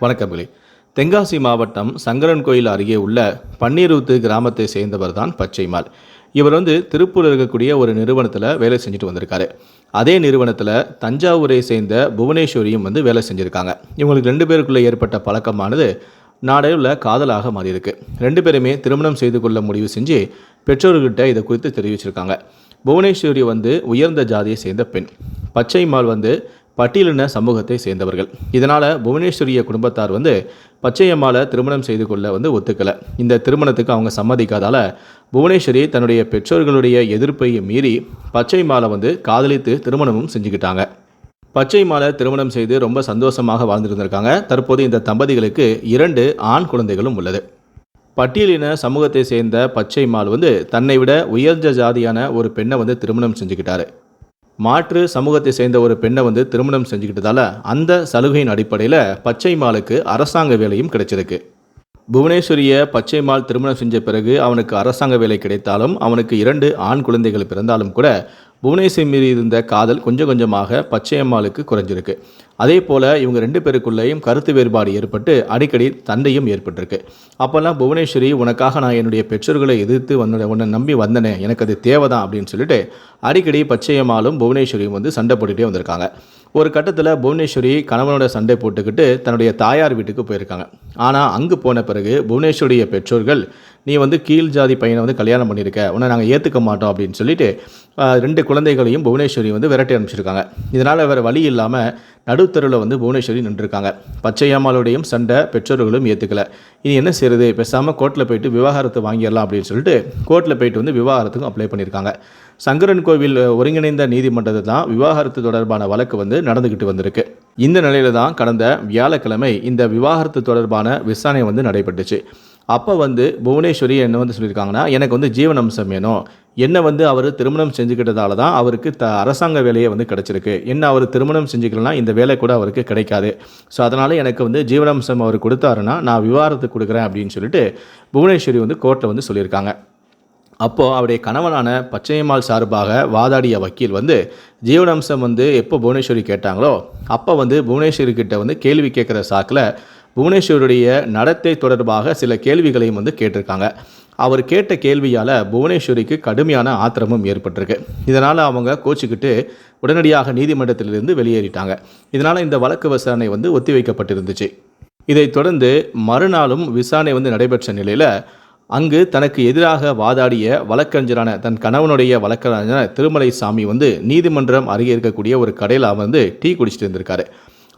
வணக்கங்களே தென்காசி மாவட்டம் சங்கரன் கோயில் அருகே உள்ள பன்னீருத்து கிராமத்தை சேர்ந்தவர் தான் பச்சைமால். இவர் வந்து திருப்பூரில் இருக்கக்கூடிய ஒரு நிறுவனத்தில் வேலை செஞ்சுட்டு வந்திருக்காரு. அதே நிறுவனத்தில் தஞ்சாவூரை சேர்ந்த புவனேஸ்வரியும் வந்து வேலை செஞ்சுருக்காங்க. இவங்களுக்கு ரெண்டு பேருக்குள்ளே ஏற்பட்ட பழக்கமானது நாடையில் காதலாக மாறியிருக்கு. ரெண்டு பேருமே திருமணம் செய்து கொள்ள முடிவு செஞ்சு பெற்றோர்கிட்ட இதை குறித்து தெரிவிச்சிருக்காங்க. புவனேஸ்வரி வந்து உயர்ந்த ஜாதியை சேர்ந்த பெண். பச்சைமால் வந்து பட்டியலின சமூகத்தை சேர்ந்தவர்கள். இதனால் புவனேஸ்வரிய குடும்பத்தார் வந்து பச்சையம்மாவை திருமணம் செய்து கொள்ள வந்து ஒத்துக்கலை. இந்த திருமணத்துக்கு அவங்க சம்மதிக்காதால புவனேஸ்வரி தன்னுடைய பெற்றோர்களுடைய எதிர்ப்பை மீறி பச்சைமாலை வந்து காதலித்து திருமணமும் செஞ்சுக்கிட்டாங்க. பச்சைமாலை திருமணம் செய்து ரொம்ப சந்தோஷமாக வாழ்ந்துருந்திருக்காங்க. தற்போது இந்த தம்பதிகளுக்கு இரண்டு ஆண் குழந்தைகளும் உள்ளது. பட்டியலின சமூகத்தை சேர்ந்த பச்சைமால் வந்து தன்னை விட உயர்ந்த ஜாதியான ஒரு பெண்ணை வந்து திருமணம் செஞ்சுக்கிட்டாரு. மாற்று சமூகத்தை சேர்ந்த ஒரு பெண்ணை வந்து திருமணம் செஞ்சுக்கிட்டதால அந்த சலுகையின் அடிப்படையில் பச்சைமாலுக்கு அரசாங்க வேலையும் கிடைச்சிருக்கு. புவனேஸ்வரிய பச்சைமால் திருமணம் செஞ்ச பிறகு அவனுக்கு அரசாங்க வேலை கிடைத்தாலும் அவனுக்கு இரண்டு ஆண் குழந்தைகள் பிறந்தாலும் கூட புவனேஸ்வரி மீது இருந்த காதல் கொஞ்சம் கொஞ்சமாக பச்சையம்மாளுக்கு குறைஞ்சிருக்கு. அதே போல் இவங்க ரெண்டு பேருக்குள்ளேயும் கருத்து வேறுபாடு ஏற்பட்டு அடிக்கடி சண்டையும் ஏற்பட்டிருக்கு. அப்போல்லாம் புவனேஸ்வரி உனக்காக நான் என்னுடைய பெற்றோர்களை எதிர்த்து வந்த உன்னை நம்பி வந்தனே எனக்கு அது தேவைதான் அப்படின்னு சொல்லிட்டு அடிக்கடி பச்சையம்மாளும் புவனேஸ்வரியும் வந்து சண்டை போட்டுகிட்டே வந்திருக்காங்க. ஒரு கட்டத்தில் புவனேஸ்வரி கணவனோட சண்டை போட்டுக்கிட்டு தன்னுடைய தாயார் வீட்டுக்கு போயிருக்காங்க. ஆனால் அங்கு போன பிறகு புவனேஸ்வரிய பெற்றோர்கள் நீ வந்து கீழ் ஜாதி பையனை வந்து கல்யாணம் பண்ணியிருக்க உன்னை நாங்கள் ஏற்றுக்க மாட்டோம் அப்படின்னு சொல்லிட்டு ரெண்டு குழந்தைகளையும் புவனேஸ்வரி வந்து விரட்டி அனுப்பிச்சிருக்காங்க. இதனால் வேறு வழி இல்லாமல் நடுத்தருவில் வந்து புவனேஸ்வரி நின்றுருக்காங்க. பச்சையம்மாளுடையும் சண்டை பெற்றோர்களும் ஏற்றுக்கல இனி என்ன செய்யறது பேசாமல் கோர்ட்டில் போயிட்டு விவாகரத்தை வாங்கிடலாம் அப்படின்னு சொல்லிட்டு கோர்ட்டில் போயிட்டு வந்து விவாகரத்துக்கும் அப்ளை பண்ணியிருக்காங்க. சங்கரன் கோவில் ஒருங்கிணைந்த நீதிமன்றத்தில் தான் விவாகரத்து தொடர்பான வழக்கு வந்து நடந்துக்கிட்டு வந்திருக்கு. இந்த நிலையில தான் கடந்த வியாழக்கிழமை இந்த விவாகரத்து தொடர்பான விசாரணை வந்து நடைபெற்றுச்சு. அப்போ வந்து புவனேஸ்வரி என்ன வந்து சொல்லியிருக்காங்கன்னா எனக்கு வந்து ஜீவன் அம்சம் வேணும். என்ன வந்து அவர் திருமணம் செஞ்சுக்கிட்டதால தான் அவருக்கு த அரசாங்க வேலையை வந்து கிடச்சிருக்கு. என்ன அவர் திருமணம் செஞ்சுக்கலனா இந்த வேலை கூட அவருக்கு கிடைக்காது. ஸோ அதனால் எனக்கு வந்து ஜீவனாம்சம் அவர் கொடுத்தாருன்னா நான் விவாதத்துக்கு கொடுக்குறேன் அப்படின்னு சொல்லிட்டு புவனேஸ்வரி வந்து கோர்ட்டில் வந்து சொல்லியிருக்காங்க. அப்போது அவருடைய கணவனான பச்சையம்மாள் சார்பாக வாதாடிய வக்கீல் வந்து ஜீவனாம்சம் வந்து எப்போ புவனேஸ்வரி கேட்டாங்களோ அப்போ வந்து புவனேஸ்வரி கிட்ட வந்து கேள்வி கேட்குற சாக்கில் புவனேஸ்வருடைய நடத்தை தொடர்பாக சில கேள்விகளையும் வந்து கேட்டிருக்காங்க. அவர் கேட்ட கேள்வியால் புவனேஸ்வரிக்கு கடுமையான ஆத்திரமும் ஏற்பட்டிருக்கு. இதனால் அவங்க கோச்சிக்கிட்டு உடனடியாக நீதிமன்றத்திலிருந்து வெளியேறிட்டாங்க. இதனால் இந்த வழக்கு விசாரணை வந்து ஒத்திவைக்கப்பட்டிருந்துச்சு. இதைத் தொடர்ந்து மறுநாளும் விசாரணை வந்து நடைபெற்ற நிலையில் அங்கு தனக்கு எதிராக வாதாடிய வழக்கறிஞரான தன் கணவனுடைய வழக்கறிஞரான திருமலை சாமி வந்து நீதிமன்றம் அருகே இருக்கக்கூடிய ஒரு கடையில் அமர்ந்து டீ குடிச்சிட்டு இருந்திருக்காரு.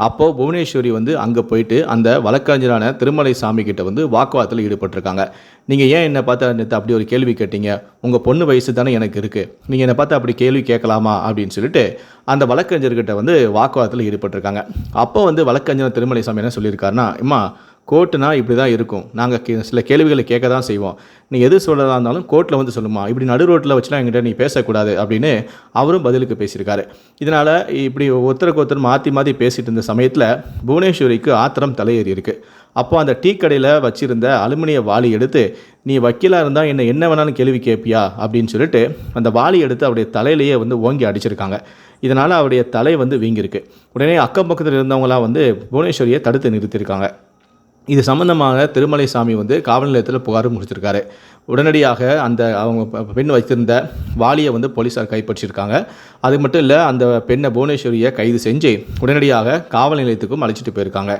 அப்போது புவனேஸ்வரி வந்து அங்கே போயிட்டு அந்த வழக்கறிஞரான திருமலை சாமி கிட்ட வந்து வாக்குவாதத்தில் ஈடுபட்டிருக்காங்க. நீங்கள் ஏன் என்னை பார்த்து நேற்று அப்படி ஒரு கேள்வி கேட்டீங்க? உங்கள் பொண்ணு வயசு தானே எனக்கு இருக்குது நீங்கள் என்னை பார்த்து அப்படி கேள்வி கேட்கலாமா? அப்படின்னு சொல்லிட்டு அந்த வழக்கறிஞர்கிட்ட வந்து வாக்குவாதத்தில் ஈடுபட்டிருக்காங்க. அப்போ வந்து வழக்கறிஞர் திருமலை சாமி என்ன சொல்லியிருக்காருன்னா அம்மா கோர்ட்டுனா இப்படி தான் இருக்கும் நாங்கள் சில கேள்விகளை கேட்க தான் செய்வோம். நீ எது சொல்கிறதா இருந்தாலும் கோர்ட்டில் வந்து சொல்லுமா. இப்படி நடு ரோட்டில் வச்சுலாம் எங்கிட்ட நீ பேசக்கூடாது அப்படின்னு அவரும் பதிலுக்கு பேசியிருக்காரு. இதனால் இப்படி ஒருத்தருக்கு ஒருத்தர் மாற்றி மாற்றி பேசிகிட்டு இருந்த சமயத்தில் புவனேஸ்வரிக்கு ஆத்திரம் தலையேறி இருக்குது அப்போ அந்த டீ கடையில் வச்சிருந்த அலுமினிய வாளி எடுத்து நீ வக்கீலாக இருந்தால் என்ன என்ன வேணாலும் கேள்வி கேட்பியா அப்படின்னு சொல்லிட்டு அந்த வாளி எடுத்து அவருடைய தலையிலேயே வந்து ஓங்கி அடிச்சிருக்காங்க. இதனால் அவருடைய தலை வந்து வீங்கியிருக்கு. உடனே அக்கம் பக்கத்தில் இருந்தவங்களாம் வந்து புவனேஸ்வரியை தடுத்து நிறுத்தியிருக்காங்க. இது சம்பந்தமாக திருமலை சாமி வந்து காவல் நிலையத்தில் புகாரும் முடிச்சிருக்காரு. உடனடியாக அந்த அவங்க பெண் வைத்திருந்த வாலியை வந்து போலீஸார் கைப்பற்றியிருக்காங்க. அது மட்டும் இல்லை அந்த பெண்ணை புவனேஸ்வரியை கைது செஞ்சு உடனடியாக காவல் நிலையத்துக்கும் அழைச்சிட்டு போயிருக்காங்க.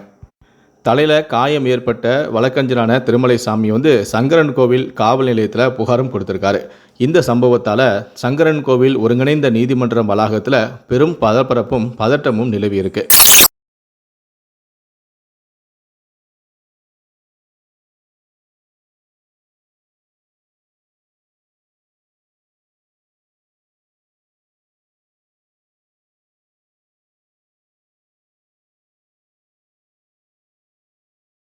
தலையில் காயம் ஏற்பட்ட வழக்கறிஞரான திருமலை சாமி வந்து சங்கரன் கோவில் காவல் நிலையத்தில் புகாரும் கொடுத்திருக்காரு. இந்த சம்பவத்தால் சங்கரன் கோவில் ஒருங்கிணைந்த நீதிமன்ற வளாகத்தில் பெரும் பதப்பரப்பும் பதட்டமும் நிலவியிருக்கு.